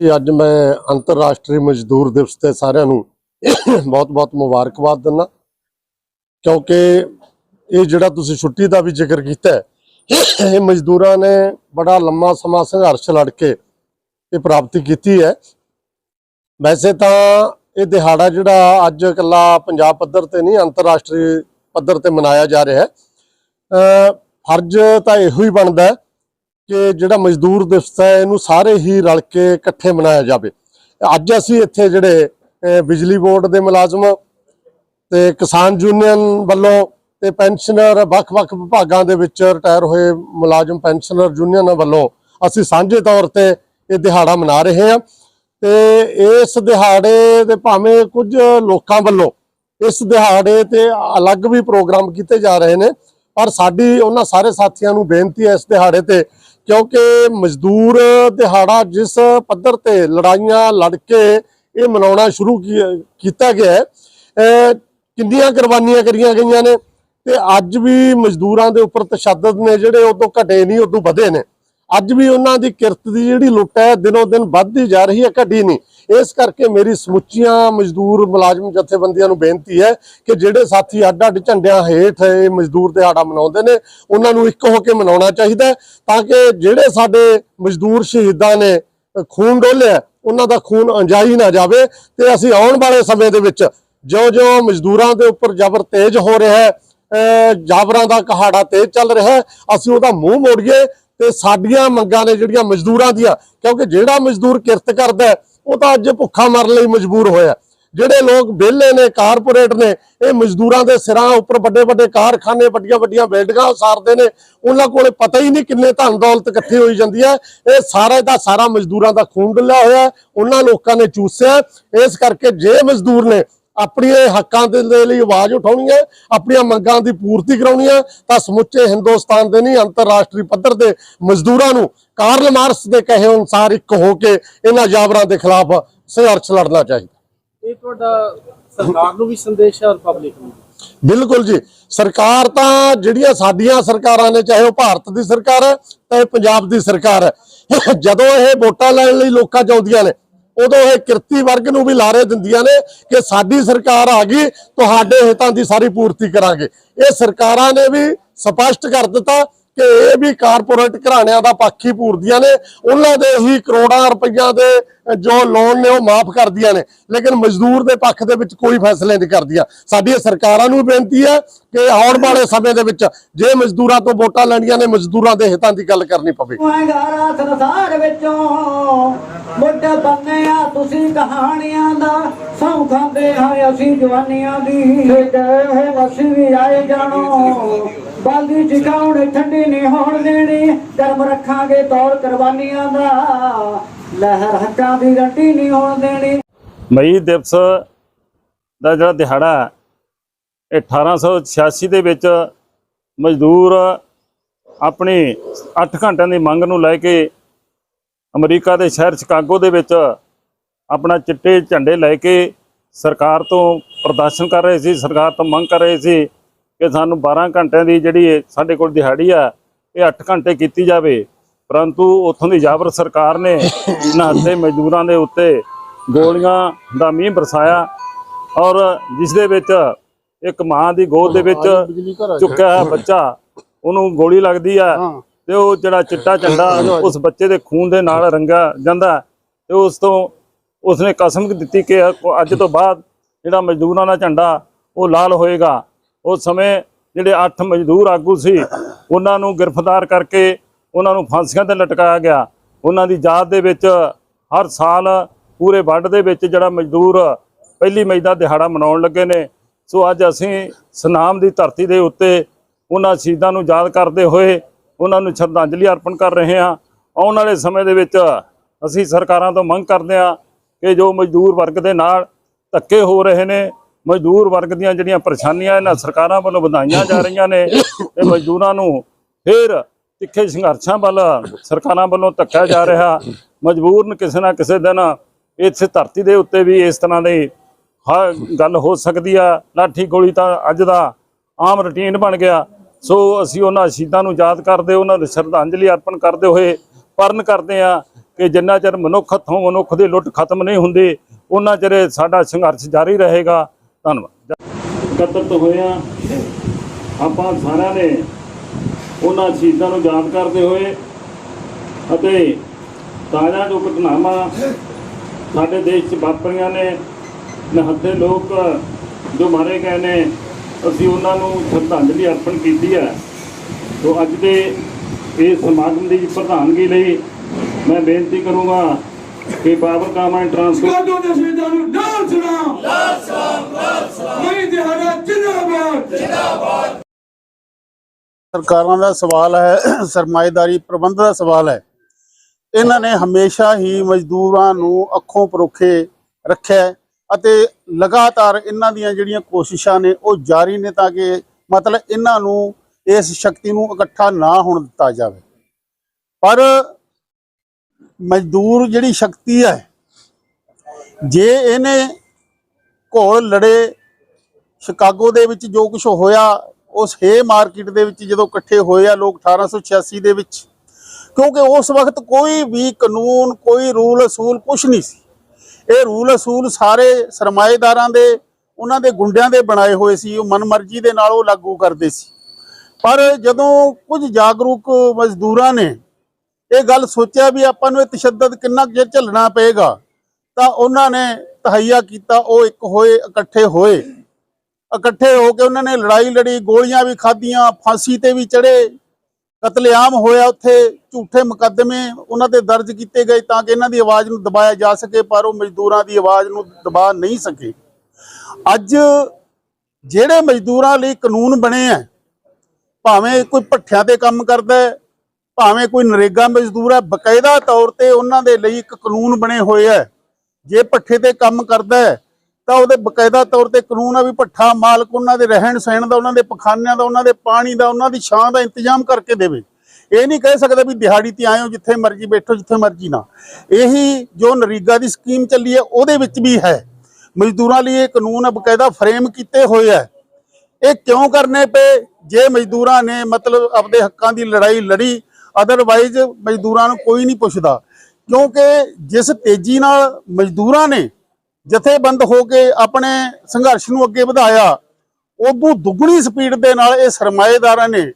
ਕਿ ਅੱਜ ਮੈਂ ਅੰਤਰਰਾਸ਼ਟਰੀ ਮਜ਼ਦੂਰ ਦਿਵਸ ਤੇ ਸਾਰਿਆਂ ਨੂੰ ਬਹੁਤ-ਬਹੁਤ ਮੁਬਾਰਕਬਾਦ ਦਿੰਦਾ। ਕਿਉਂਕਿ ਇਹ ਜਿਹੜਾ ਤੁਸੀਂ ਛੁੱਟੀ ਦਾ ਵੀ ਜ਼ਿਕਰ ਕੀਤਾ ਇਹ ਮਜ਼ਦੂਰਾਂ ਨੇ ਬੜਾ ਲੰਮਾ ਸਮਾਂ ਸੰਘਰਸ਼ ਲੜ ਕੇ ਇਹ ਪ੍ਰਾਪਤੀ ਕੀਤੀ ਹੈ। ਵੈਸੇ ਤਾਂ ਇਹ ਦਿਹਾੜਾ ਜਿਹੜਾ ਅੱਜ ਇਕੱਲਾ ਪੰਜਾਬ ਪੱਧਰ ਤੇ ਨਹੀਂ, ਅੰਤਰਰਾਸ਼ਟਰੀ ਪੱਧਰ ਤੇ ਮਨਾਇਆ ਜਾ ਰਿਹਾ ਹੈ। ਫਰਜ਼ ਤਾਂ ਇਹੋ ਹੀ ਬਣਦਾ ਹੈ ਕਿ ਜਿਹੜਾ ਮਜ਼ਦੂਰ ਦਿਵਸ ਹੈ, ਇਹਨੂੰ ਸਾਰੇ ਹੀ ਰਲ ਕੇ ਇਕੱਠੇ ਮਨਾਇਆ ਜਾਵੇ। ਅੱਜ ਅਸੀਂ ਇੱਥੇ ਜਿਹੜੇ ਬਿਜਲੀ ਬੋਰਡ ਦੇ ਮੁਲਾਜ਼ਮ ਤੇ ਕਿਸਾਨ ਯੂਨੀਅਨ ਵੱਲੋਂ ਤੇ ਪੈਨਸ਼ਨਰ ਵੱਖ-ਵੱਖ ਵਿਭਾਗਾਂ ਦੇ ਵਿੱਚ ਰਿਟਾਇਰ ਹੋਏ ਮੁਲਾਜ਼ਮ ਪੈਨਸ਼ਨਰ ਯੂਨੀਅਨਾਂ ਵੱਲੋਂ ਅਸੀਂ ਸਾਂਝੇ ਤੌਰ ਤੇ ਇਹ ਦਿਹਾੜਾ ਮਨਾ ਰਹੇ ਹਾਂ। ਤੇ ਇਸ ਦਿਹਾੜੇ ਦੇ ਭਾਵੇਂ ਕੁਝ ਲੋਕਾਂ ਵੱਲੋਂ ਇਸ ਦਿਹਾੜੇ ਤੇ ਅਲੱਗ ਵੀ ਪ੍ਰੋਗਰਾਮ ਕੀਤੇ ਜਾ ਰਹੇ ਨੇ, ਪਰ ਸਾਡੀ ਉਹਨਾਂ ਸਾਰੇ ਸਾਥੀਆਂ ਨੂੰ ਬੇਨਤੀ ਹੈ ਇਸ ਦਿਹਾੜੇ ਤੇ ਕਿਉਂਕਿ ਮਜ਼ਦੂਰ ਦਿਹਾੜਾ ਜਿਸ ਪੱਧਰ ਤੇ ਲੜਾਈਆਂ ਲੜ ਕੇ ਇਹ ਮਨਾਉਣਾ ਸ਼ੁਰੂ ਕੀ- ਕੀਤਾ ਗਿਆ ਹੈ ਕਿੰਨੀਆਂ ਕੁਰਬਾਨੀਆਂ ਕਰੀਆਂ ਗਈਆਂ ਨੇ ਤੇ ਅੱਜ ਵੀ ਮਜ਼ਦੂਰਾਂ ਦੇ ਉੱਪਰ ਤਸ਼ੱਦਦ ਨੇ ਜਿਹੜੇ ਉਦੋਂ ਘਟੇ ਨਹੀਂ ਉਦੋਂ ਵਧੇ ਨੇ। ਅੱਜ ਵੀ ਉਹਨਾਂ ਦੀ ਕਿਰਤ ਦੀ ਜਿਹੜੀ ਲੁੱਟ ਹੈ ਦਿਨੋਂ ਦਿਨ ਵੱਧਦੀ ਜਾ ਰਹੀ ਹੈ ਘਟੀ ਨਹੀਂ। ਇਸ ਕਰਕੇ ਮੇਰੀ ਸਮੁੱਚੀਆਂ ਮਜ਼ਦੂਰ ਮੁਲਾਜ਼ਮ ਜਥੇਬੰਦੀਆਂ ਨੂੰ ਬੇਨਤੀ ਹੈ ਕਿ ਜਿਹੜੇ ਸਾਥੀ ਅੱਡ ਅੱਡ ਝੰਡਿਆਂ ਹੇਠ ਇਹ ਮਜ਼ਦੂਰ ਦਿਹਾੜਾ ਮਨਾਉਂਦੇ ਨੇ ਉਹਨਾਂ ਨੂੰ ਇੱਕ ਹੋ ਕੇ ਮਨਾਉਣਾ ਚਾਹੀਦਾ ਤਾਂ ਕਿ ਜਿਹੜੇ ਸਾਡੇ ਮਜ਼ਦੂਰ ਸ਼ਹੀਦਾਂ ਨੇ ਖੂਨ ਡੋਲਿਆ ਉਹਨਾਂ ਦਾ ਖੂਨ ਅੰਜਾਈ ਨਾ ਜਾਵੇ ਤੇ ਅਸੀਂ ਆਉਣ ਵਾਲੇ ਸਮੇਂ ਦੇ ਵਿੱਚ ਜਿਉਂ-ਜਿਉਂ ਮਜ਼ਦੂਰਾਂ ਦੇ ਉੱਪਰ ਜ਼ਬਰ ਤੇਜ਼ ਹੋ ਰਿਹਾ ਹੈ ਅ, ਜਾਬਰਾਂ ਦਾ ਕਹਾੜਾ ਤੇਜ਼ ਚੱਲ ਰਿਹਾ ਹੈ ਅਸੀਂ ਉਹਦਾ ਮੂੰਹ ਮੋੜੀਏ ਤੇ ਸਾਡੀਆਂ ਮੰਗਾਂ ਨੇ ਜਿਹੜੀਆਂ ਮਜ਼ਦੂਰਾਂ ਦੀਆਂ, ਕਿਉਂਕਿ ਜਿਹੜਾ ਮਜ਼ਦੂਰ ਕਿਰਤ ਕਰਦਾ ਉਹ ਤਾਂ ਅੱਜ ਭੁੱਖਾ ਮਰਨ ਲਈ ਮਜਬੂਰ ਹੋਇਆ। ਜਿਹੜੇ ਲੋਕ ਵਿਹਲੇ ਨੇ, ਕਾਰਪੋਰੇਟ ਨੇ, ਇਹ ਮਜ਼ਦੂਰਾਂ ਦੇ ਸਿਰਾਂ ਉੱਪਰ ਵੱਡੇ ਵੱਡੇ ਕਾਰਖਾਨੇ, ਵੱਡੀਆਂ ਵੱਡੀਆਂ ਬਿਲਡਿੰਗਾਂ ਉਸਾਰਦੇ ਨੇ, ਉਹਨਾਂ ਕੋਲੇ ਪਤਾ ਹੀ ਨਹੀਂ ਕਿੰਨੇ ਧਨ ਦੌਲਤ ਇਕੱਠੀ ਹੋਈ ਜਾਂਦੀ ਹੈ। ਇਹ ਸਾਰੇ ਦਾ ਸਾਰਾ ਮਜ਼ਦੂਰਾਂ ਦਾ ਖੂਨ ਡੁੱਲਿਆ ਹੋਇਆ ਉਹਨਾਂ ਲੋਕਾਂ ਨੇ ਚੂਸਿਆ ਇਸ ਕਰਕੇ ਜੇ ਮਜ਼ਦੂਰ ਨੇ ਆਪਣੀਆਂ ਹੱਕਾਂ ਦੇ ਲਈ ਆਵਾਜ਼ ਉਠਾਉਣੀ ਹੈ ਆਪਣੀਆਂ ਮੰਗਾਂ ਦੀ ਪੂਰਤੀ ਕਰਾਉਣੀ ਹੈ ਤਾਂ ਸਮੁੱਚੇ ਹਿੰਦੁਸਤਾਨ ਦੇ ਨਹੀਂ ਅੰਤਰਰਾਸ਼ਟਰੀ ਪੱਧਰ ਦੇ ਮਜ਼ਦੂਰਾਂ ਨੂੰ ਕਾਰਲ ਮਾਰਕਸ ਦੇ ਕਹੇ ਅਨੁਸਾਰ ਇੱਕ ਹੋ ਕੇ ਇਹਨਾਂ ਜਾਬਰਾਂ ਦੇ ਖਿਲਾਫ ਸੰਘਰਸ਼ ਲੜਨਾ ਚਾਹੀਦਾ ਇਹ ਤੁਹਾਡਾ ਸਰਕਾਰ ਨੂੰ ਵੀ ਸੰਦੇਸ਼ ਹੈ ਔਰ ਪਬਲਿਕ ਨੂੰ ਵੀ। ਬਿਲਕੁਲ ਜੀ ਸਰਕਾਰ ਤਾਂ ਜਿਹੜੀਆਂ ਸਾਡੀਆਂ ਸਰਕਾਰਾਂ ਨੇ ਚਾਹੇ ਉਹ ਭਾਰਤ ਦੀ ਸਰਕਾਰ ਹੈ ਚਾਹੇ ਪੰਜਾਬ ਦੀ ਸਰਕਾਰ ਹੈ ਜਦੋਂ ਇਹ ਵੋਟਾਂ ਲੈਣ ਲਈ ਲੋਕਾਂ ਚ ਆਉਂਦੀਆਂ ਨੇ ਉਦੋਂ ਇਹ ਕਿਰਤੀ ਵਰਗ ਨੂੰ ਵੀ ਲਾਰੇ ਦਿੰਦੀਆਂ ਨੇ ਕਿ ਸਾਡੀ ਸਰਕਾਰ ਆ ਗਈ, ਤੁਹਾਡੇ ਹਿੱਤਾਂ ਦੀ ਸਾਰੀ ਪੂਰਤੀ ਕਰਾਂਗੇ। ਇਹ ਸਰਕਾਰਾਂ ਨੇ ਵੀ ਸਪਸ਼ਟ ਕਰ ਦਿੱਤਾ ਕਿ ਇਹ ਵੀ ਕਾਰਪੋਰੇਟ ਘਰਾਣਿਆਂ ਦਾ ਪੱਖ ਹੀ ਪੂਰਦੀਆਂ ਨੇ। ਉਹਨਾਂ ਦੇ ਹੀ ਕਰੋੜਾਂ ਰੁਪਈਆ ਦੇ ਜੋ ਲੋਨ ਨੇ ਉਹ ਮਾਫ ਕਰਦੀਆਂ ਨੇ। ਲੇਕਿਨ ਮਜ਼ਦੂਰ ਦੇ ਪੱਖ ਦੇ ਵਿੱਚ ਕੋਈ ਫੈਸਲੇ ਨਹੀਂ ਕਰਦੀਆਂ। ਸਾਡੀਆਂ ਸਰਕਾਰਾਂ ਨੂੰ ਬੇਨਤੀ ਹੈ ਕਿ ਆਉਣ ਵਾਲੇ ਸਮੇਂ ਦੇ ਵਿੱਚ ਜੇ ਮਜ਼ਦੂਰਾਂ ਤੋਂ ਵੋਟਾਂ ਲੈਣੀਆਂ ਨੇ ਮਜ਼ਦੂਰਾਂ ਦੇ ਹਿੱਤਾਂ ਦੀ ਗੱਲ ਕਰਨੀ ਪਵੇ। ਮਹਿੰਗਾਰਾ ਸੰਸਾਰ ਵਿੱਚੋਂ ਮੁੱਢ ਬੰਨੇ ਆ ਤੁਸੀਂ ਕਹਾਣੀਆਂ ਦਾ ਸੌ ਖਾਂਦੇ ਹਾਂ ਅਸੀਂ ਜਵਾਨੀਆਂ ਦੀ। ਗਏ ਹੋ। ਅਸੀਂ ਵੀ ਆਏ ਜਾਣੋ। ਬਾਲਦੀ ਟਿਕਾਉਣ ਠੰਡੀ ਨਹੀਂ ਹੋਣ ਦੇਣੀ। ਗਰਮ ਰੱਖਾਂਗੇ ਤੌਰ ਕੁਰਬਾਨੀਆਂ ਦਾ। ਲਹਿਰ ਹੱਕਾਂ ਦੀ ਰੰਟੀ ਨਹੀਂ ਹੋਣ ਦੇਣੀ। ਮਈ ਦਿਵਸ ਦਾ ਜਿਹੜਾ ਦਿਹਾੜਾ ਹੈ, ਇਹ 1886 ਦੇ ਵਿੱਚ ਮਜ਼ਦੂਰ ਆਪਣੀ 8 ਘੰਟਿਆਂ ਦੀ ਮੰਗ ਨੂੰ ਲੈ ਕੇ ਅਮਰੀਕਾ ਦੇ ਸ਼ਹਿਰ ਸ਼ਿਕਾਗੋ ਦੇ ਵਿੱਚ ਆਪਣਾ ਚਿੱਟੇ ਝੰਡੇ ਲੈ ਕੇ ਸਰਕਾਰ ਤੋਂ ਪ੍ਰਦਰਸ਼ਨ ਕਰ ਰਹੇ ਸੀ ਸਰਕਾਰ ਤੋਂ ਮੰਗ ਕਰ ਰਹੇ ਸੀ। ਕਿ ਸਾਨੂੰ 12 ਘੰਟਿਆਂ ਦੀ ਜਿਹੜੀ ਸਾਡੇ ਕੋਲ ਦਿਹਾੜੀ ਆ ਇਹ 8 ਘੰਟੇ ਕੀਤੀ ਜਾਵੇ। ਪਰੰਤੂ ਉੱਥੋਂ ਦੀ ਜਾਬਰ ਸਰਕਾਰ ਨੇ ਇਹਨਾਂ ਹੱਥੇ ਮਜ਼ਦੂਰਾਂ ਦੇ ਉੱਤੇ ਗੋਲੀਆਂ ਦਾ ਮੀਂਹ ਬਰਸਾਇਆ ਔਰ ਜਿਸ ਦੇ ਵਿੱਚ ਇੱਕ ਮਾਂ ਦੀ ਗੋਦ ਦੇ ਵਿੱਚ ਚੁੱਕਿਆ ਹੋਇਆ ਬੱਚਾ ਉਹਨੂੰ ਗੋਲੀ ਲੱਗਦੀ ਆ ਤੇ ਉਹ ਜਿਹੜਾ ਚਿੱਟਾ ਝੰਡਾ ਉਸ ਬੱਚੇ ਦੇ ਖੂਨ ਦੇ ਨਾਲ ਰੰਗਾ ਜਾਂਦਾ ਤੇ ਉਸ ਤੋਂ ਉਸਨੇ ਕਸਮ ਦਿੱਤੀ ਕਿ ਅੱਜ ਤੋਂ ਬਾਅਦ ਜਿਹੜਾ ਮਜ਼ਦੂਰਾਂ ਦਾ ਝੰਡਾ ਉਹ ਲਾਲ ਹੋਏਗਾ। ਉਸ ਸਮੇਂ ਜਿਹੜੇ 8 ਮਜ਼ਦੂਰ ਆਗੂ ਸੀ, ਉਹਨਾਂ ਨੂੰ ਗ੍ਰਿਫਤਾਰ ਕਰਕੇ ਉਹਨਾਂ ਨੂੰ ਫਾਂਸੀਆਂ ਤੇ ਲਟਕਾਇਆ ਗਿਆ। ਉਹਨਾਂ ਦੀ ਯਾਦ ਦੇ ਵਿੱਚ ਹਰ ਸਾਲ ਪੂਰੇ ਵਰਲਡ ਦੇ ਵਿੱਚ ਜਿਹੜਾ ਮਜ਼ਦੂਰ ਪਹਿਲੀ ਮਈ ਦਾ ਦਿਹਾੜਾ ਮਨਾਉਣ ਲੱਗੇ ਨੇ। ਸੋ ਅੱਜ ਅਸੀਂ ਸਨਾਮ ਦੀ ਧਰਤੀ ਦੇ ਉੱਤੇ ਉਹਨਾਂ ਸ਼ਹੀਦਾਂ ਨੂੰ ਯਾਦ ਕਰਦੇ ਹੋਏ ਉਹਨਾਂ ਨੂੰ ਸ਼ਰਧਾਂਜਲੀ ਅਰਪਣ ਕਰ ਰਹੇ ਹਾਂ। ਆਉਣ ਵਾਲੇ ਸਮੇਂ ਦੇ ਵਿੱਚ ਅਸੀਂ ਸਰਕਾਰਾਂ ਤੋਂ ਮੰਗ ਕਰਦੇ ਹਾਂ ਕਿ ਜੋ ਮਜ਼ਦੂਰ ਵਰਗ ਦੇ ਨਾਲ ਧੱਕੇ ਹੋ ਰਹੇ ਨੇ ਮਜ਼ਦੂਰ ਵਰਗ ਦੀਆਂ ਜਿਹੜੀਆਂ ਪਰੇਸ਼ਾਨੀਆਂ ਇਹਨਾਂ ਸਰਕਾਰਾਂ ਵੱਲੋਂ ਵਧਾਈਆਂ ਜਾ ਰਹੀਆਂ ਨੇ ਤੇ ਮਜ਼ਦੂਰਾਂ ਨੂੰ ਫਿਰ ਤਿੱਖੇ ਸੰਘਰਸ਼ਾਂ ਵੱਲ ਸਰਕਾਰਾਂ ਵੱਲੋਂ ਧੱਕਿਆ ਜਾ ਰਿਹਾ। ਮਜਬੂਰਨ ਕਿਸੇ ਨਾ ਕਿਸੇ ਦਿਨ ਇਸ ਧਰਤੀ ਦੇ ਉੱਤੇ ਵੀ ਇਸ ਤਰ੍ਹਾਂ ਦੀ ਹਰ ਗੱਲ ਹੋ ਸਕਦੀ ਆ। ਲਾਠੀ ਗੋਲੀ ਤਾਂ ਅੱਜ ਦਾ ਆਮ ਰੁਟੀਨ ਬਣ ਗਿਆ। ਸੋ ਅਸੀਂ ਉਹਨਾਂ ਸ਼ਹੀਦਾਂ ਨੂੰ ਯਾਦ ਕਰਦੇ, ਉਹਨਾਂ ਨੂੰ ਸ਼ਰਧਾਂਜਲੀ ਅਰਪਣ ਕਰਦੇ ਹੋਏ ਪਰਨ ਕਰਦੇ ਆ ਕਿ ਜਿੰਨਾ ਚਿਰ ਮਨੁੱਖ ਤੋਂ ਮਨੁੱਖ ਦੀ ਲੁੱਟ ਖਤਮ ਨਹੀਂ ਹੁੰਦੀ, ਉਹਨਾਂ ਚਿਰ ਸਾਡਾ ਸੰਘਰਸ਼ ਜਾਰੀ ਰਹੇਗਾ। ਧੰਨਵਾਦ। ਇਕੱਤਰਤ ਹੋਇਆ ਆਪਾਂ ਸਾਰਿਆਂ ਨੇ ਉਹਨਾਂ ਸ਼ਹੀਦਾਂ ਨੂੰ ਯਾਦ ਕਰਦੇ ਹੋਏ ਅਤੇ ਤਾਜ਼ਾ ਜੋ ਘਟਨਾਵਾਂ ਸਾਡੇ ਦੇਸ਼ 'ਚ ਵਾਪਰੀਆਂ ਨੇ, ਨਿਹੱਥੇ ਲੋਕ ਜੋ ਮਾਰੇ ਗਏ ਨੇ, ਅਸੀਂ ਉਹਨਾਂ ਨੂੰ ਸ਼ਰਧਾਂਜਲੀ ਅਰਪਣ ਕੀਤੀ ਹੈ। ਤੋਂ ਅੱਜ ਦੇ ਇਸ ਸਮਾਗਮ ਦੀ ਪ੍ਰਧਾਨਗੀ ਲਈ ਮੈਂ ਬੇਨਤੀ ਕਰੂੰਗਾ ਕਿ ਪਾਵਰ ਕਾਮਾ ਟਰਾਂਸਪੋਰਟ ਕਾਦੋ ਦੇ ਸ਼ਹੀਦਾਂ ਨੂੰ ਲਾਲ ਸਲਾਮ। ਲਾਲ ਸਲਾਮ ਲਾਲ ਸਲਾਮ। ਮੈਂ ਦਿਹਾੜਾ ਜਿੰਦਾਬਾਦ। ਸਰਕਾਰਾਂ ਦਾ ਸਵਾਲ ਹੈ ਸਰਮਾਏਦਾਰੀ ਪ੍ਰਬੰਧ ਦਾ ਸਵਾਲ ਹੈ। ਇਹਨਾਂ ਨੇ ਹਮੇਸ਼ਾ ਹੀ ਮਜ਼ਦੂਰਾਂ ਨੂੰ ਅੱਖੋਂ ਪਰੋਖੇ ਰੱਖਿਆ ਅਤੇ ਲਗਾਤਾਰ ਇਹਨਾਂ ਦੀਆਂ ਜਿਹੜੀਆਂ ਕੋਸ਼ਿਸ਼ਾਂ ਨੇ ਉਹ ਜਾਰੀ ਨੇ ਤਾਂ ਕਿ ਮਤਲਬ ਇਹਨਾਂ ਨੂੰ ਇਸ ਸ਼ਕਤੀ ਨੂੰ ਇਕੱਠਾ ਨਾ ਹੋਣ ਦਿੱਤਾ ਜਾਵੇ। ਪਰ ਮਜ਼ਦੂਰ ਜਿਹੜੀ ਸ਼ਕਤੀ ਹੈ, ਜੇ ਇਹਨੇ ਘੋਲ ਲੜੇ ਸ਼ਿਕਾਗੋ ਦੇ ਵਿੱਚ ਜੋ ਕੁਝ ਹੋਇਆ, ਉਸ ਹੇ ਮਾਰਕੀਟ ਦੇ ਵਿੱਚ ਜਦੋਂ ਇਕੱਠੇ ਹੋਏ ਆ ਲੋਕ 1886 ਦੇ ਵਿੱਚ, ਕਿਉਂਕਿ ਉਸ ਵਕਤ ਕੋਈ ਵੀ ਕਾਨੂੰਨ, ਕੋਈ ਰੂਲ ਅਸੂਲ ਕੁਝ ਨਹੀਂ ਸੀ। ਇਹ ਰੂਲ ਅਸੂਲ ਸਾਰੇ ਸਰਮਾਏਦਾਰਾਂ ਦੇ, ਉਹਨਾਂ ਦੇ ਗੁੰਡਿਆਂ ਦੇ ਬਣਾਏ ਹੋਏ ਸੀ, ਉਹ ਮਨਮਰਜ਼ੀ ਦੇ ਨਾਲ ਉਹ ਲਾਗੂ ਕਰਦੇ ਸੀ। ਪਰ ਜਦੋਂ ਕੁਝ ਜਾਗਰੂਕ ਮਜ਼ਦੂਰਾਂ ਨੇ ਇਹ ਗੱਲ ਸੋਚਿਆ ਵੀ ਆਪਾਂ ਨੂੰ ਇਹ ਤਸ਼ੱਦਦ ਕਿੰਨਾ ਕੁ ਚਿਰ ਝੱਲਣਾ ਪਏਗਾ। ਤਾਂ ਉਹਨਾਂ ਨੇ ਤਹਈਆ ਕੀਤਾ, ਉਹ ਇੱਕ ਹੋਏ, ਇਕੱਠੇ ਹੋਏ। ਇਕੱਠੇ ਹੋ ਕੇ ਉਹਨਾਂ ਨੇ ਲੜਾਈ ਲੜੀ, ਗੋਲੀਆਂ ਵੀ ਖਾਧੀਆਂ, ਫਾਂਸੀ ਤੇ ਵੀ ਚੜੇ ਕਤਲੇਆਮ ਹੋਇਆ ਉੱਥੇ, ਝੂਠੇ ਮੁਕੱਦਮੇ ਉਹਨਾਂ ਤੇ ਦਰਜ ਕੀਤੇ ਗਏ ਤਾਂ ਕਿ ਇਹਨਾਂ ਦੀ ਆਵਾਜ਼ ਨੂੰ ਦਬਾਇਆ ਜਾ ਸਕੇ, ਪਰ ਉਹ ਮਜ਼ਦੂਰਾਂ ਦੀ ਆਵਾਜ਼ ਨੂੰ ਦਬਾ ਨਹੀਂ ਸਕੇ। ਅੱਜ ਜਿਹੜੇ ਮਜ਼ਦੂਰਾਂ ਲਈ ਕਾਨੂੰਨ ਬਣੇ ਆ ਭਾਵੇਂ ਕੋਈ ਭੱਠਿਆਂ ਤੇ ਕੰਮ ਕਰਦਾ ਭਾਵੇਂ ਕੋਈ ਨਰੇਗਾ ਮਜ਼ਦੂਰ ਹੈ, ਬਕਾਇਦਾ ਤੌਰ ਤੇ ਉਹਨਾਂ ਦੇ ਲਈ ਇੱਕ ਕਾਨੂੰਨ ਬਣੇ ਹੋਏ ਹੈ। ਜੇ ਭੱਠੇ ਤੇ ਕੰਮ ਕਰਦਾ ਹੈ, ਤਾਂ ਉਹਦੇ ਬਕਾਇਦਾ ਤੌਰ ਤੇ ਕਾਨੂੰਨ ਆ ਵੀ ਭੱਠਾ ਮਾਲਕ ਉਹਨਾਂ ਦੇ ਰਹਿਣ ਸਹਿਣ ਦਾ, ਉਹਨਾਂ ਦੇ ਪਖਾਨਿਆਂ ਦਾ, ਉਹਨਾਂ ਦੇ ਪਾਣੀ ਦਾ, ਉਹਨਾਂ ਦੀ ਛਾਂ ਦਾ ਇੰਤਜ਼ਾਮ ਕਰਕੇ ਦੇਵੇ। ਇਹ ਨਹੀਂ ਕਹਿ ਸਕਦਾ ਵੀ ਦਿਹਾੜੀ ਤੇ ਆਏ ਹੋ ਜਿੱਥੇ ਮਰਜ਼ੀ ਬੈਠੋ, ਜਿੱਥੇ ਮਰਜ਼ੀ ਨਾ। ਇਹੀ ਜੋ ਨਰੇਗਾ ਦੀ ਸਕੀਮ ਚੱਲੀ ਹੈ, ਉਹਦੇ ਵਿੱਚ ਵੀ ਹੈ। ਮਜ਼ਦੂਰਾਂ ਲਈ ਇਹ ਕਾਨੂੰਨ ਆ ਬਕਾਇਦਾ ਫਰੇਮ ਕੀਤੇ ਹੋਏ ਹੈ। ਇਹ ਕਿਉਂ ਕਰਨੇ ਪਏ? ਜੇ ਮਜ਼ਦੂਰਾਂ ਨੇ ਮਤਲਬ ਆਪਣੇ ਹੱਕਾਂ ਦੀ ਲੜਾਈ ਲੜੀ ਅਦਰਵਾਈਜ਼ ਮਜ਼ਦੂਰਾਂ ਨੂੰ ਕੋਈ ਨਹੀਂ ਪੁੱਛਦਾ। ਕਿਉਂਕਿ ਜਿਸ ਤੇਜ਼ੀ ਨਾਲ ਮਜ਼ਦੂਰਾਂ ਨੇ ਜਥੇਬੰਦ ਹੋ ਕੇ ਆਪਣੇ ਸੰਘਰਸ਼ ਨੂੰ ਅੱਗੇ ਵਧਾਇਆ, ਉਦੋਂ ਦੁੱਗਣੀ ਸਪੀਡ ਦੇ ਨਾਲ ਇਹ ਸਰਮਾਏਦਾਰਾਂ ਨੇ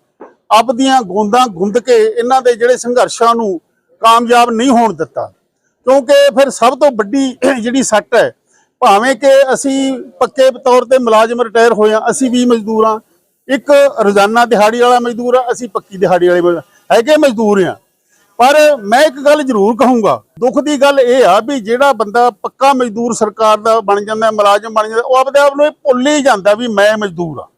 ਆਪਦੀਆਂ ਗੋਂਦਾਂ ਗੁੰਦ ਕੇ ਇਹਨਾਂ ਦੇ ਜਿਹੜੇ ਸੰਘਰਸ਼ਾਂ ਨੂੰ ਕਾਮਯਾਬ ਨਹੀਂ ਹੋਣ ਦਿੱਤਾ। ਕਿਉਂਕਿ ਫਿਰ ਸਭ ਤੋਂ ਵੱਡੀ ਜਿਹੜੀ ਸੱਟ ਹੈ, ਭਾਵੇਂ ਕਿ ਅਸੀਂ ਪੱਕੇ ਤੌਰ ਤੇ ਮੁਲਾਜ਼ਮ ਰਿਟਾਇਰ ਹੋਏ ਹਾਂ, ਅਸੀਂ ਵੀ ਮਜ਼ਦੂਰ ਹਾਂ। ਇੱਕ ਰੋਜ਼ਾਨਾ ਦਿਹਾੜੀ ਵਾਲਾ ਮਜ਼ਦੂਰ ਆ, ਅਸੀਂ ਪੱਕੀ ਦਿਹਾੜੀ ਵਾਲੇ ਮਜ਼ਦੂਰ ਹੈਗੇ ਮਜ਼ਦੂਰ ਆ। ਪਰ ਮੈਂ ਇੱਕ ਗੱਲ ਜ਼ਰੂਰ ਕਹੂੰਗਾ, ਦੁੱਖ ਦੀ ਗੱਲ ਇਹ ਆ ਵੀ ਜਿਹੜਾ ਬੰਦਾ ਪੱਕਾ ਮਜ਼ਦੂਰ ਸਰਕਾਰ ਦਾ ਬਣ ਜਾਂਦਾ, ਮੁਲਾਜ਼ਮ ਬਣ ਜਾਂਦਾ, ਉਹ ਆਪਦੇ ਆਪ ਨੂੰ ਇਹ ਭੁੱਲ ਹੀ ਜਾਂਦਾ ਵੀ ਮੈਂ ਮਜ਼ਦੂਰ ਆ।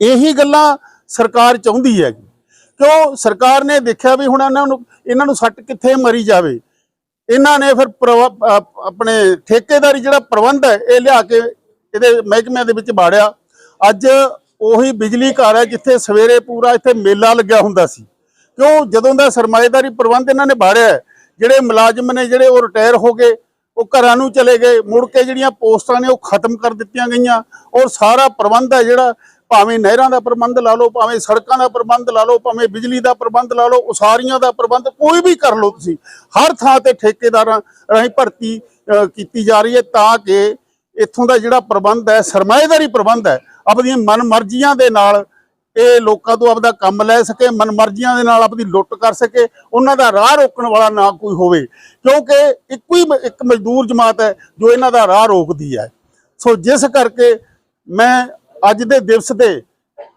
ਇਹੀ ਗੱਲਾਂ ਸਰਕਾਰ ਚਾਹੁੰਦੀ ਹੈ ਕਿਉਂ? ਸਰਕਾਰ ਨੇ ਦੇਖਿਆ ਵੀ ਹੁਣ ਇਹਨਾਂ ਨੂੰ ਇਹਨਾਂ ਨੂੰ ਸੱਟ ਕਿੱਥੇ ਮਰੀ ਜਾਵੇ। ਇਹਨਾਂ ਨੇ ਫਿਰ ਪ੍ਰਵਾ- ਆਪਣੇ ਠੇਕੇਦਾਰੀ ਜਿਹੜਾ ਪ੍ਰਬੰਧ ਹੈ, ਇਹ ਲਿਆ ਕੇ ਇਹਦੇ ਮਹਿਕਮਿਆਂ ਦੇ ਵਿੱਚ ਬਾੜਿਆ। ਅੱਜ ਉਹੀ ਬਿਜਲੀ ਘਰ ਹੈ, ਜਿੱਥੇ ਸਵੇਰੇ ਪੂਰਾ ਇੱਥੇ ਮੇਲਾ ਲੱਗਿਆ ਹੁੰਦਾ ਸੀ। ਕਿਉਂ? ਜਦੋਂ ਦਾ ਸਰਮਾਏਦਾਰੀ ਪ੍ਰਬੰਧ ਇਹਨਾਂ ਨੇ ਬਾੜਿਆ, ਜਿਹੜੇ ਮੁਲਾਜ਼ਮ ਨੇ ਜਿਹੜੇ ਉਹ ਰਿਟਾਇਰ ਹੋ ਗਏ, ਉਹ ਘਰਾਂ ਨੂੰ ਚਲੇ ਗਏ, ਮੁੜ ਕੇ ਜਿਹੜੀਆਂ ਪੋਸਟਾਂ ਨੇ ਉਹ ਖਤਮ ਕਰ ਦਿੱਤੀਆਂ ਗਈਆਂ, ਔਰ ਸਾਰਾ ਪ੍ਰਬੰਧ ਹੈ ਜਿਹੜਾ, ਭਾਵੇਂ ਨਹਿਰਾਂ ਦਾ ਪ੍ਰਬੰਧ ਲਾ ਲਓ, ਭਾਵੇਂ ਸੜਕਾਂ ਦਾ ਪ੍ਰਬੰਧ ਲਾ ਲਓ, ਭਾਵੇਂ ਬਿਜਲੀ ਦਾ ਪ੍ਰਬੰਧ ਲਾ ਲਓ, ਉਸਾਰੀਆਂ ਦਾ ਪ੍ਰਬੰਧ ਕੋਈ ਵੀ ਕਰ ਲਓ ਤੁਸੀਂ, ਹਰ ਥਾਂ ਤੇ ਠੇਕੇਦਾਰਾਂ ਰਾਹੀਂ ਭਰਤੀ ਕੀਤੀ ਜਾ ਰਹੀ ਹੈ ਤਾਂ ਕਿ ਇੱਥੋਂ ਦਾ ਜਿਹੜਾ ਪ੍ਰਬੰਧ ਹੈ, ਸਰਮਾਏਦਾਰੀ ਪ੍ਰਬੰਧ ਹੈ, ਆਪਣੀਆਂ ਮਨਮਰਜ਼ੀਆਂ ਦੇ ਨਾਲ ਇਹ ਲੋਕਾਂ ਤੋਂ ਆਪਦਾ ਕੰਮ ਲੈ ਸਕੇ, ਮਨਮਰਜ਼ੀਆਂ ਦੇ ਨਾਲ ਆਪਦੀ ਲੁੱਟ ਕਰ ਸਕੇ, ਉਹਨਾਂ ਦਾ ਰਾਹ ਰੋਕਣ ਵਾਲਾ ਨਾ ਕੋਈ ਹੋਵੇ। ਕਿਉਂਕਿ ਇੱਕੋ ਹੀ ਇੱਕ ਮਜ਼ਦੂਰ ਜਮਾਤ ਹੈ ਜੋ ਇਹਨਾਂ ਦਾ ਰਾਹ ਰੋਕਦੀ ਹੈ। ਸੋ ਜਿਸ ਕਰਕੇ ਮੈਂ ਅੱਜ ਦੇ ਦਿਵਸ ਦੇ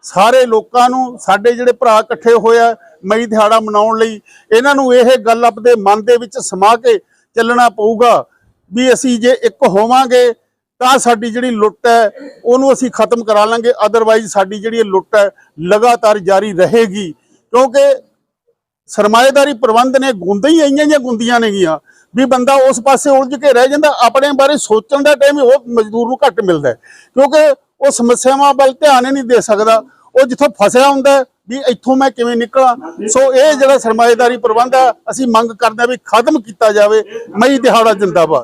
ਸਾਰੇ ਲੋਕਾਂ ਨੂੰ, ਸਾਡੇ ਜਿਹੜੇ ਭਰਾ ਇਕੱਠੇ ਹੋਏ ਆ ਮਈ ਦਿਹਾੜਾ ਮਨਾਉਣ ਲਈ, ਇਹਨਾਂ ਨੂੰ ਇਹ ਗੱਲ ਆਪਦੇ ਮਨ ਦੇ ਵਿੱਚ ਸਮਾ ਕੇ ਚੱਲਣਾ ਪਊਗਾ ਵੀ ਅਸੀਂ ਜੇ ਇੱਕ ਹੋਵਾਂਗੇ ਤਾਂ ਸਾਡੀ ਜਿਹੜੀ ਲੁੱਟ ਹੈ, ਉਹਨੂੰ ਅਸੀਂ ਖਤਮ ਕਰਾ ਲਾਂਗੇ। ਅਦਰਵਾਈਜ਼ ਸਾਡੀ ਜਿਹੜੀ ਇਹ ਲੁੱਟ ਹੈ, ਲਗਾਤਾਰ ਜਾਰੀ ਰਹੇਗੀ। ਕਿਉਂਕਿ ਸਰਮਾਏਦਾਰੀ ਪ੍ਰਬੰਧ ਨੇ ਗੁੰਦਾਂ ਹੀ ਆਈਆਂ ਜਾਂ ਗੁੰਦੀਆਂ ਨੇਗੀਆਂ ਵੀ ਬੰਦਾ ਉਸ ਪਾਸੇ ਉਲਝ ਕੇ ਰਹਿ ਜਾਂਦਾ, ਆਪਣੇ ਬਾਰੇ ਸੋਚਣ ਦਾ ਟਾਈਮ ਉਹ ਮਜ਼ਦੂਰ ਨੂੰ ਘੱਟ ਮਿਲਦਾ ਕਿਉਂਕਿ ਉਹ ਸਮੱਸਿਆਵਾਂ ਵੱਲ ਧਿਆਨ ਹੀ ਨਹੀਂ ਦੇ ਸਕਦਾ। ਉਹ ਜਿੱਥੋਂ ਫਸਿਆ ਹੁੰਦਾ ਵੀ ਇੱਥੋਂ ਮੈਂ ਕਿਵੇਂ ਨਿਕਲਾਂ? ਸੋ ਇਹ ਜਿਹੜਾ ਸਰਮਾਏਦਾਰੀ ਪ੍ਰਬੰਧ ਹੈ, ਅਸੀਂ ਮੰਗ ਕਰਦੇ ਹਾਂ ਵੀ ਖਤਮ ਕੀਤਾ ਜਾਵੇ। ਮਈ ਦਿਹਾੜਾ ਜਿੰਦਾਬਾਦ।